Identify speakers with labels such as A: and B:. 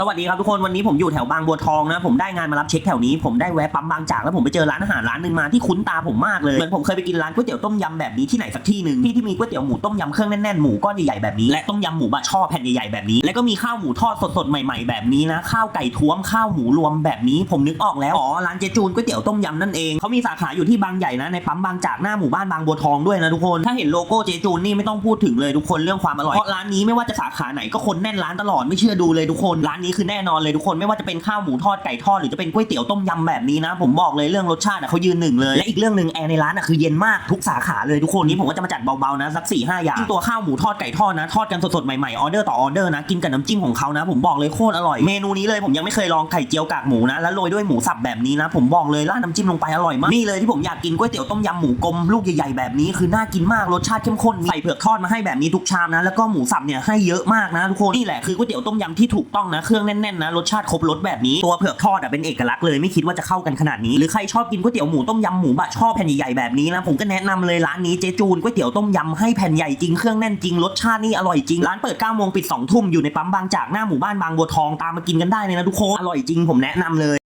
A: สวัสดีครับทุกคนวันนี้ผมอยู่แถวบางบัวทองนะผมได้งานมารับเช็คแถวนี้ผมได้แวะปั๊มบางจากแล้วผมไปเจอร้านอาหารร้านหนึ่งมาที่คุ้นตาผมมากเลยเหมือนผมเคยไปกินร้านก๋วยเตี๋ยวต้มยำแบบนี้ที่ไหนสักที่หนึ่งที่ที่มีก๋วยเตี๋ยวหมูต้มยำเครื่องแน่นๆหมูก้อนใหญ่ๆแบบนี้และต้มยำหมูบะช่อแผ่นใหญ่ๆแบบนี้ แล้วก็มีข้าวหมูทอดสดๆใหม่ ๆแบบนี้นะข้าวไก่ท้วมข้าวหมูรวมแบบนี้ ผมนึกออกแล้วอ๋อร้านเจจูนก๋วยเตี๋ยวต้มยำนั่นเองเขามีสาขาอยู่ที่บางใหญ่นะในปั๊มบางจากหน้าหมู่บ้านบางบัวทองด้วยนะทุกคนถ้าเห็นโลโก้เจจูนนี่ไม่ต้องพูดถึงเลยทุกคนเรื่องความอร่อยเพราะร้านนี้ไม่ว่าจะสาขาไหนก็คนแน่นร้านตลอดไม่เชื่อดูเลยทุกคนร้านนี้คือแน่นอนเลยทุกคนไม่ว่าจะเป็นข้าวหมูทอดไก่ทอดหรือจะเป็นก๋วยเตี๋ยวต้มยำแบบนี้นะ ผมบอกเลยเรื่องรสชาติอะเขายืนหนึ่งเลยและอีกเรื่องหนึ่งแอร์ในร้านอะคือเย็นมากทุกสาขาเลยทุกคนนี้ผมก็จะมาจัดเบาๆนะสัก4ี่ห้าอย่างตัวข้าวหมูทอดไก่ทอดนะทอดกันสดๆใหม่ๆออเดอร์ต่อออเดอร์นะกินกับน้ำจิ้มของเขานะ ผมบอกเลยโคตรอร่อยเมนูนี้เลยผมยังไม่เคยลองไข่เจียวกากหมูนะแล้วโรยด้วยหมูสับแบบนี้นะผมบอกเลยราดน้ำจิ้มลงไปอร่อยมากนี่เลยที่ผมอยากกินก๋วยเตี๋ยวต้มยำหมูกลมลูกใหญ่ๆแบบนี้คือน่ากินมากรสชาติเข้มข้นใส่เผือกทอดมาให้แบบนี้ทุกชามนะแล้วก็หมูสับเนี่ยให้เยอะมากนะทุกคนนี่แหละคือก๋วยเตี๋ยวต้มยำที่ถูกต้องนะเครืื่องแน่นๆนะรสชาติครบรสแบบนี้ตัวเผือกทอดอะเป็นเอกลักษณ์เลยไม่คิดว่าจะเข้ากันขนาดนี้ หรือใครชอบกินก๋วยเตี๋ยวหมูต้มยำหมูบะช่อแผ่นใหญ่ๆแบบนี้นะผมก็แนะนำเลยร้านนี้เจจูนก๋วยเตี๋ยวต้มยำให้แผ่นใหญ่จริงเครื่องแน่นจริงรสชาตินี่อร่อยจริงร้านเปิด9โมงปิด2ทุ่มอยู่ในปั๊มบางจากหน้าหมู่บ้านบางบัวทองตามมากินกันได้เลยนะทุกคนอร่อยจริงผมแนะนำเลย